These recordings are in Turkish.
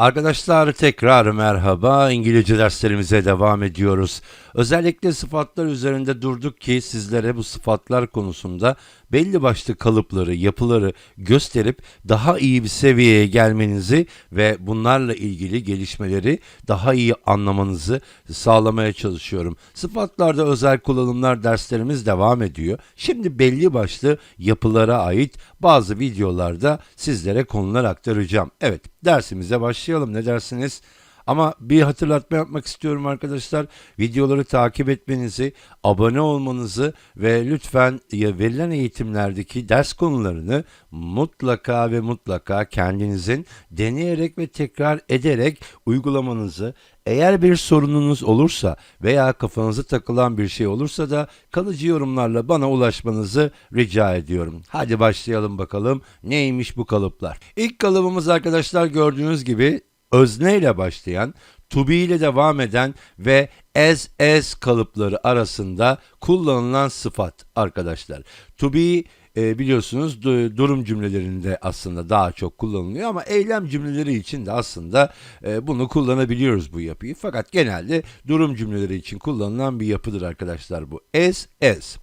Arkadaşlar tekrar merhaba. İngilizce derslerimize devam ediyoruz. Özellikle sıfatlar üzerinde durduk ki sizlere bu sıfatlar konusunda belli başlı kalıpları, yapıları gösterip daha iyi bir seviyeye gelmenizi ve bunlarla ilgili gelişmeleri daha iyi anlamanızı sağlamaya çalışıyorum. Sıfatlarda özel kullanımlar derslerimiz devam ediyor. Şimdi belli başlı yapılara ait bazı videolarda sizlere konular aktaracağım. Evet, dersimize başlayalım. Ne dersiniz? Ama bir hatırlatma yapmak istiyorum arkadaşlar. Videoları takip etmenizi, abone olmanızı ve lütfen verilen eğitimlerdeki ders konularını mutlaka ve mutlaka kendinizin deneyerek ve tekrar ederek uygulamanızı eğer bir sorununuz olursa veya kafanıza takılan bir şey olursa da kalıcı yorumlarla bana ulaşmanızı rica ediyorum. Hadi başlayalım bakalım neymiş bu kalıplar. İlk kalıbımız arkadaşlar gördüğünüz gibi özne ile başlayan, to be ile devam eden ve as as kalıpları arasında kullanılan sıfat arkadaşlar. To be e, biliyorsunuz du- durum cümlelerinde aslında daha çok kullanılıyor ama eylem cümleleri için de aslında e, bunu kullanabiliyoruz bu yapıyı. Fakat genelde durum cümleleri için kullanılan bir yapıdır arkadaşlar bu. As as.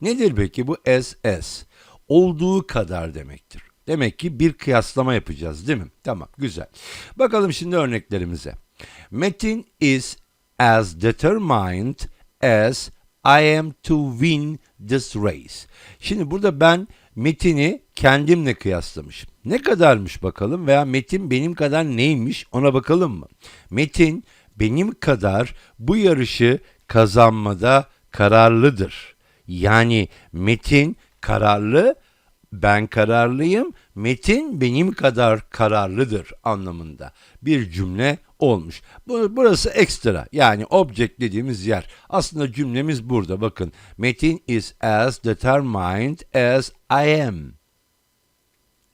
Nedir peki bu as as? Olduğu kadar demektir. Demek ki bir kıyaslama yapacağız değil mi? Tamam güzel. Bakalım şimdi örneklerimize. Metin is as determined as I am to win this race. Şimdi burada ben Metin'i kendimle kıyaslamışım. Ne kadarmış bakalım veya Metin benim kadar neymiş ona bakalım mı? Metin benim kadar bu yarışı kazanmada kararlıdır. Yani Metin kararlı ben kararlıyım, Metin benim kadar kararlıdır anlamında bir cümle olmuş. Bu- Burası ekstra yani object dediğimiz yer. Aslında cümlemiz burada bakın. Metin is as determined as I am.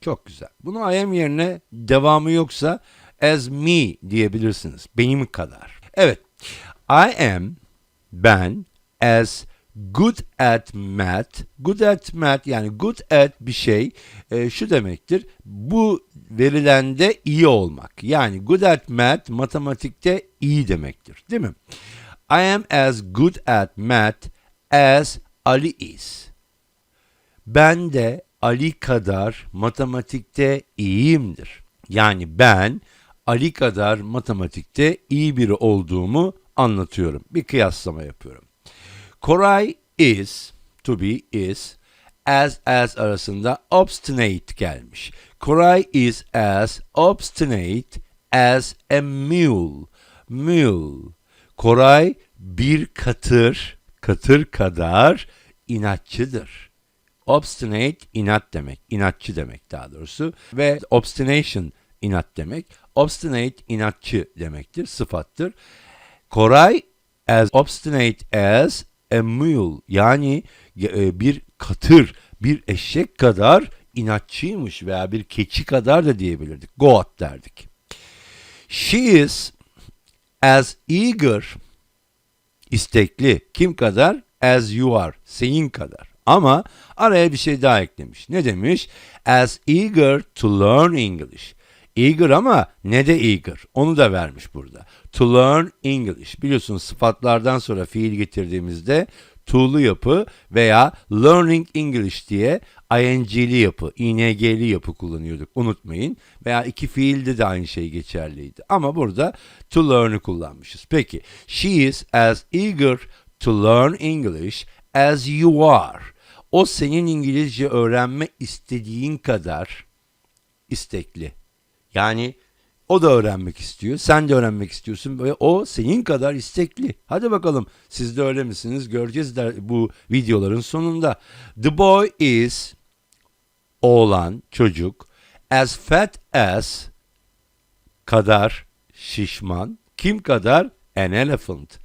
Çok güzel. Bunu I am yerine devamı yoksa as me diyebilirsiniz. Benim kadar. Evet. I am ben as good at math. Good at math yani good at bir şey e, şu demektir. Bu verilende iyi olmak. Yani good at math matematikte iyi demektir. Değil mi? I am as good at math as Ali is. Ben de Ali kadar matematikte iyiyimdir. Yani ben Ali kadar matematikte iyi biri olduğumu anlatıyorum. Bir kıyaslama yapıyorum. Koray is, to be is, as as arasında obstinate gelmiş. Koray is as obstinate as a mule. Mule. Koray bir katır, katır kadar inatçıdır. Obstinate inat demek, inatçı demek daha doğrusu ve obstination inat demek. Obstinate inatçı demektir, sıfattır. Koray as obstinate as a mule yani e, bir katır, bir eşek kadar inatçıymış veya bir keçi kadar da diyebilirdik. Goat derdik. She is as eager istekli. Kim kadar? As you are. Senin kadar. Ama araya bir şey daha eklemiş. Ne demiş? As eager to learn English. Eager ama ne de eager. Onu da vermiş burada. To learn English. Biliyorsunuz sıfatlardan sonra fiil getirdiğimizde to'lu yapı veya learning English diye ing'li yapı, ing'li yapı kullanıyorduk. Unutmayın. Veya iki fiilde de aynı şey geçerliydi. Ama burada to learn'ı kullanmışız. Peki. She is as eager to learn English as you are. O senin İngilizce öğrenme istediğin kadar istekli. Yani o da öğrenmek istiyor, sen de öğrenmek istiyorsun ve o senin kadar istekli. Hadi bakalım siz de öyle misiniz? Göreceğiz der, bu videoların sonunda. The boy is oğlan, çocuk as fat as kadar şişman. Kim kadar? An elephant.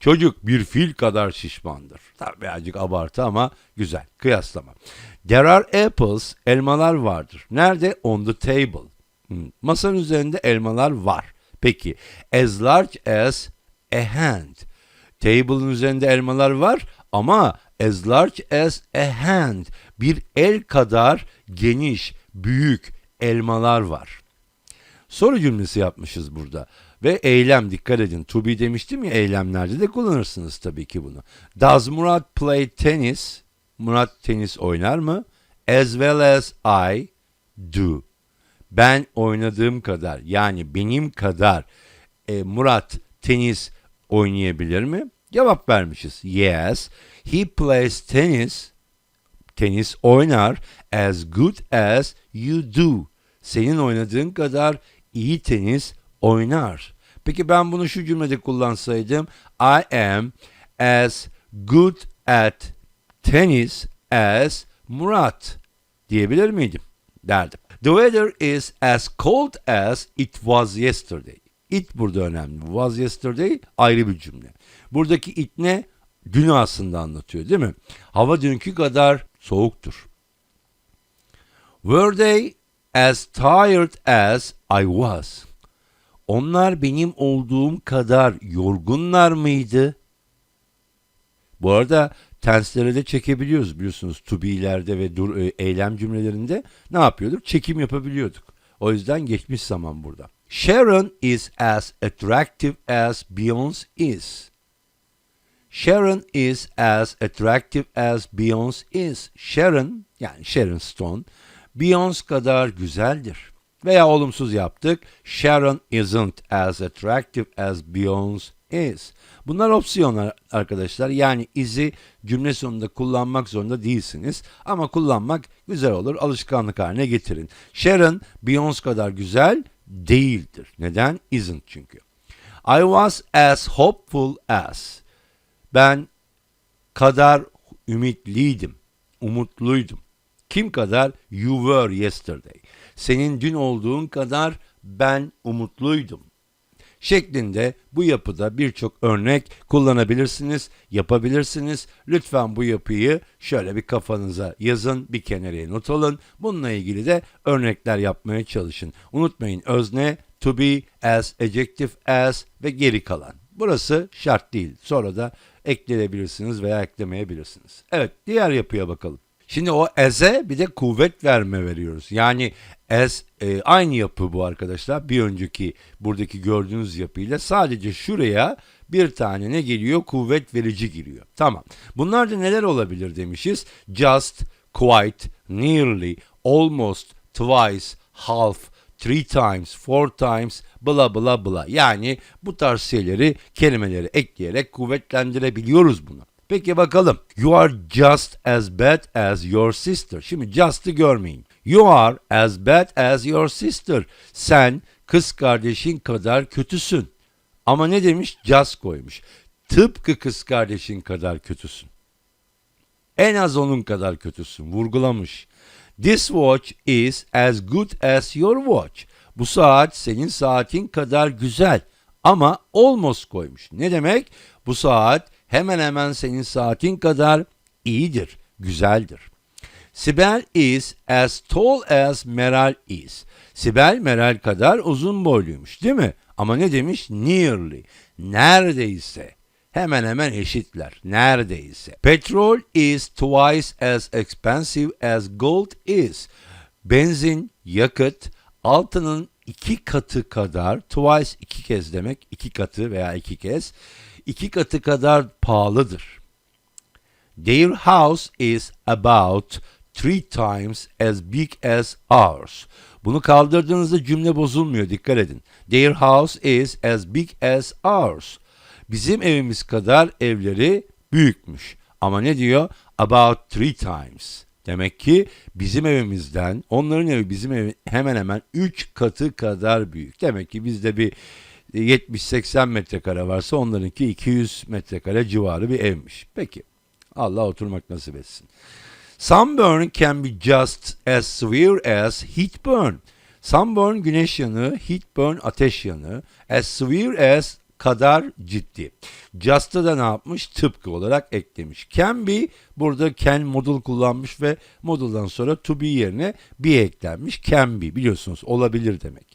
Çocuk bir fil kadar şişmandır. Tabii birazcık abartı ama güzel. Kıyaslama. There are apples, elmalar vardır. Nerede? On the table. Masanın üzerinde elmalar var. Peki, as large as a hand. Table'ın üzerinde elmalar var ama as large as a hand. Bir el kadar geniş, büyük elmalar var. Soru cümlesi yapmışız burada. Ve eylem dikkat edin. To be demiştim ya eylemlerde de kullanırsınız tabii ki bunu. Does Murat play tennis? Murat tenis oynar mı? As well as I do. Ben oynadığım kadar yani benim kadar e, Murat tenis oynayabilir mi? Cevap vermişiz. Yes, he plays tennis. Tenis oynar as good as you do. Senin oynadığın kadar iyi tenis oynar. Peki ben bunu şu cümlede kullansaydım. I am as good at tennis as Murat diyebilir miydim? Derdim. The weather is as cold as it was yesterday. It burada önemli. Was yesterday ayrı bir cümle. Buradaki it ne? Dün aslında anlatıyor değil mi? Hava dünkü kadar soğuktur. Were they as tired as I was? Onlar benim olduğum kadar yorgunlar mıydı? Bu arada tenslere de çekebiliyoruz biliyorsunuz. To ve dur, e, eylem cümlelerinde ne yapıyorduk? Çekim yapabiliyorduk. O yüzden geçmiş zaman burada. Sharon is as attractive as Beyoncé is. Sharon is as attractive as Beyoncé is. Sharon yani Sharon Stone Beyoncé kadar güzeldir. Veya olumsuz yaptık. Sharon isn't as attractive as Beyoncé is. Bunlar opsiyonlar arkadaşlar. Yani izi cümle sonunda kullanmak zorunda değilsiniz. Ama kullanmak güzel olur. Alışkanlık haline getirin. Sharon Beyoncé kadar güzel değildir. Neden? Isn't çünkü. I was as hopeful as. Ben kadar ümitliydim, umutluydum. Kim kadar? You were yesterday. Senin dün olduğun kadar ben umutluydum. Şeklinde bu yapıda birçok örnek kullanabilirsiniz, yapabilirsiniz. Lütfen bu yapıyı şöyle bir kafanıza yazın, bir kenara not alın. Bununla ilgili de örnekler yapmaya çalışın. Unutmayın özne, to be, as, adjective, as ve geri kalan. Burası şart değil. Sonra da ekleyebilirsiniz veya eklemeyebilirsiniz. Evet, diğer yapıya bakalım. Şimdi o as'e bir de kuvvet verme veriyoruz. Yani as e, aynı yapı bu arkadaşlar. Bir önceki buradaki gördüğünüz yapıyla sadece şuraya bir tane ne geliyor? Kuvvet verici giriyor. Tamam. Bunlar da neler olabilir demişiz. Just, quite, nearly, almost, twice, half, three times, four times, bla bla bla. Yani bu tarz şeyleri, kelimeleri ekleyerek kuvvetlendirebiliyoruz bunu. Peki bakalım. You are just as bad as your sister. Şimdi just'ı görmeyin. You are as bad as your sister. Sen kız kardeşin kadar kötüsün. Ama ne demiş? Just koymuş. Tıpkı kız kardeşin kadar kötüsün. En az onun kadar kötüsün. Vurgulamış. This watch is as good as your watch. Bu saat senin saatin kadar güzel. Ama almost koymuş. Ne demek? Bu saat hemen hemen senin saatin kadar iyidir, güzeldir. Sibel is as tall as Meral is. Sibel Meral kadar uzun boyluymuş değil mi? Ama ne demiş? Nearly. Neredeyse. Hemen hemen eşitler. Neredeyse. Petrol is twice as expensive as gold is. Benzin, yakıt, altının iki katı kadar, twice iki kez demek, iki katı veya iki kez, iki katı kadar pahalıdır. Their house is about three times as big as ours. Bunu kaldırdığınızda cümle bozulmuyor dikkat edin. Their house is as big as ours. Bizim evimiz kadar evleri büyükmüş. Ama ne diyor? About three times. Demek ki bizim evimizden onların evi bizim evi hemen hemen 3 katı kadar büyük. Demek ki bizde bir 70-80 metrekare varsa onlarınki 200 metrekare civarı bir evmiş. Peki Allah oturmak nasip etsin. Sunburn can be just as severe as heat burn. Sunburn güneş yanığı, heat burn ateş yanığı, as severe as kadar ciddi. Just'ı da ne yapmış? Tıpkı olarak eklemiş. Can be burada can model kullanmış ve model'dan sonra to be yerine be eklenmiş. Can be biliyorsunuz olabilir demek.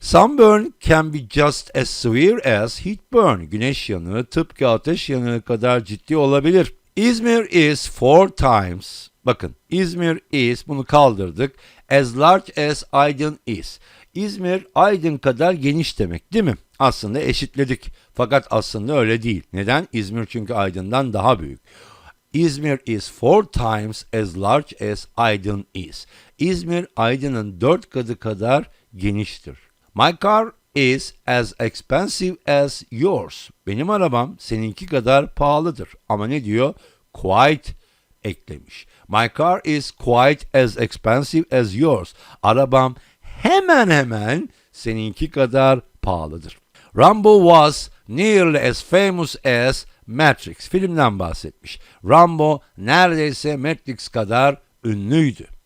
Sunburn can be just as severe as heat burn. Güneş yanığı tıpkı ateş yanığı kadar ciddi olabilir. İzmir is four times. Bakın İzmir is bunu kaldırdık. As large as Aydın is. İzmir Aydın kadar geniş demek değil mi? Aslında eşitledik. Fakat aslında öyle değil. Neden? İzmir çünkü Aydın'dan daha büyük. İzmir is four times as large as Aydın is. İzmir Aydın'ın dört katı kadar geniştir. My car is as expensive as yours. Benim arabam seninki kadar pahalıdır. Ama ne diyor? Quite eklemiş. My car is quite as expensive as yours. Arabam hemen hemen seninki kadar pahalıdır. Rambo was nearly as famous as Matrix. Filmden bahsetmiş. Rambo neredeyse Matrix kadar ünlüydü.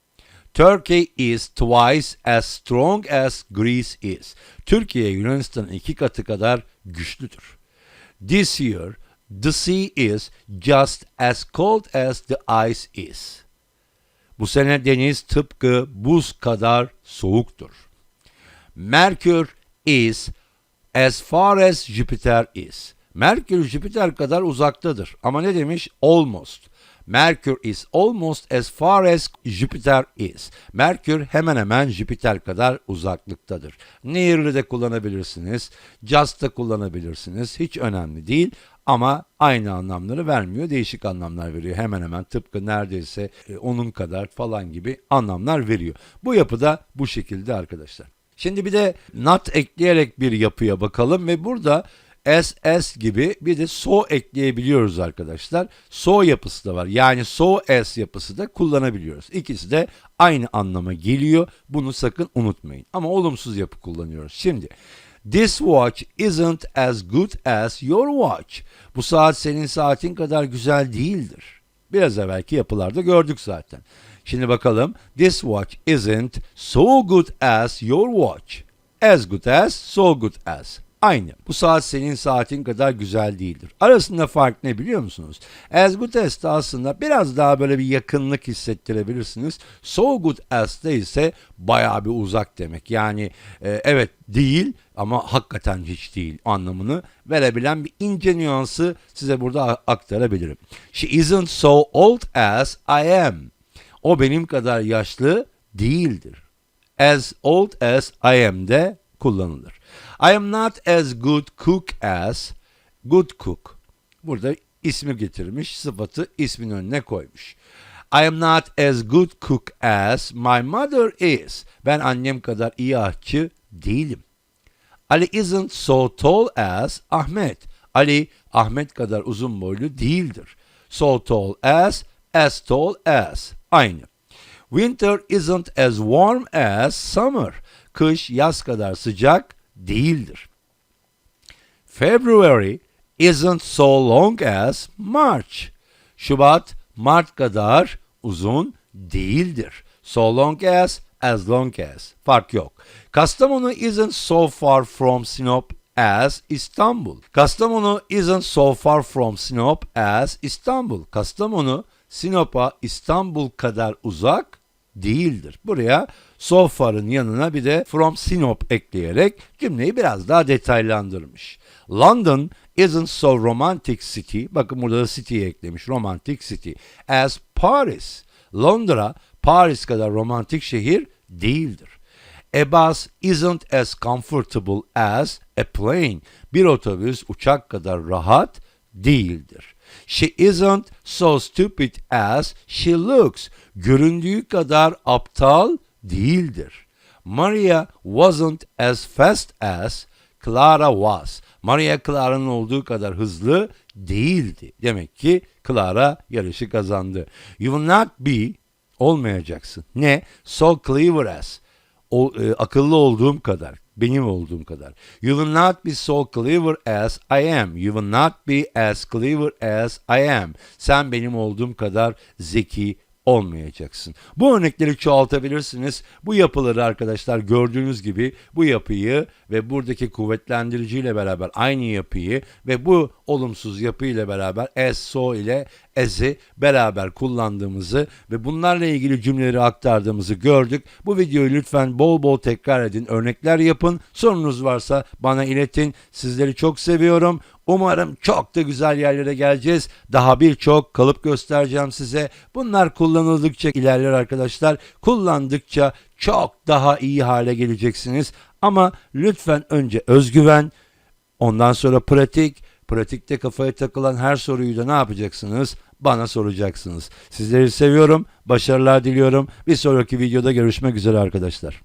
Turkey is twice as strong as Greece is. Türkiye Yunanistan'ın iki katı kadar güçlüdür. This year, the sea is just as cold as the ice is. Bu sene deniz tıpkı buz kadar soğuktur. Merkür is as far as Jupiter is. Merkür Jüpiter kadar uzaktadır. Ama ne demiş? Almost. Merkür is almost as far as Jupiter is. Merkür hemen hemen Jüpiter kadar uzaklıktadır. Nearly de kullanabilirsiniz. Just da kullanabilirsiniz. Hiç önemli değil. Ama aynı anlamları vermiyor. Değişik anlamlar veriyor. Hemen hemen tıpkı neredeyse e, onun kadar falan gibi anlamlar veriyor. Bu yapıda bu şekilde arkadaşlar. Şimdi bir de not ekleyerek bir yapıya bakalım ve burada SS gibi bir de so ekleyebiliyoruz arkadaşlar. So yapısı da var. Yani so s yapısı da kullanabiliyoruz. İkisi de aynı anlama geliyor. Bunu sakın unutmayın. Ama olumsuz yapı kullanıyoruz. Şimdi This watch isn't as good as your watch. Bu saat senin saatin kadar güzel değildir. Biraz evvelki yapılarda gördük zaten. Şimdi bakalım. This watch isn't so good as your watch. As good as, so good as. Aynı. Bu saat senin saatin kadar güzel değildir. Arasında fark ne biliyor musunuz? As good as da aslında biraz daha böyle bir yakınlık hissettirebilirsiniz. So good as da ise bayağı bir uzak demek. Yani e, evet değil ama hakikaten hiç değil anlamını verebilen bir ince nüansı size burada aktarabilirim. She isn't so old as I am. O benim kadar yaşlı değildir. As old as I am de kullanılır. I am not as good cook as good cook. Burada ismi getirmiş, sıfatı ismin önüne koymuş. I am not as good cook as my mother is. Ben annem kadar iyi aşçı değilim. Ali isn't so tall as Ahmet. Ali Ahmet kadar uzun boylu değildir. So tall as, as tall as. Aynı. Winter isn't as warm as summer. Kış yaz kadar sıcak değildir. February isn't so long as March. Şubat Mart kadar uzun değildir. So long as, as long as. Fark yok. Kastamonu isn't so far from Sinop as İstanbul. Kastamonu isn't so far from Sinop as İstanbul. Kastamonu Sinop'a İstanbul kadar uzak değildir. Buraya so far'ın yanına bir de from Sinop ekleyerek cümleyi biraz daha detaylandırmış. London isn't so romantic city. Bakın burada da city'yi eklemiş. Romantic city. As Paris. Londra Paris kadar romantik şehir değildir. A bus isn't as comfortable as a plane. Bir otobüs uçak kadar rahat değildir. She isn't so stupid as she looks. Göründüğü kadar aptal değildir. Maria wasn't as fast as Clara was. Maria Clara'nın olduğu kadar hızlı değildi. Demek ki Clara yarışı kazandı. You will not be olmayacaksın. Ne? So clever as. O, e, akıllı olduğum kadar. Benim olduğum kadar. You will not be so clever as I am. You will not be as clever as I am. Sen benim olduğum kadar zeki olmayacaksın. Bu örnekleri çoğaltabilirsiniz. Bu yapıları arkadaşlar gördüğünüz gibi bu yapıyı ve buradaki kuvvetlendiriciyle beraber aynı yapıyı ve bu olumsuz yapıyla beraber as, so ile as'i beraber kullandığımızı ve bunlarla ilgili cümleleri aktardığımızı gördük. Bu videoyu lütfen bol bol tekrar edin, örnekler yapın. Sorunuz varsa bana iletin. Sizleri çok seviyorum. Umarım çok da güzel yerlere geleceğiz. Daha birçok kalıp göstereceğim size. Bunlar kullanıldıkça ilerler arkadaşlar. Kullandıkça çok daha iyi hale geleceksiniz. Ama lütfen önce özgüven, ondan sonra pratik. Pratikte kafaya takılan her soruyu da ne yapacaksınız? Bana soracaksınız. Sizleri seviyorum. Başarılar diliyorum. Bir sonraki videoda görüşmek üzere arkadaşlar.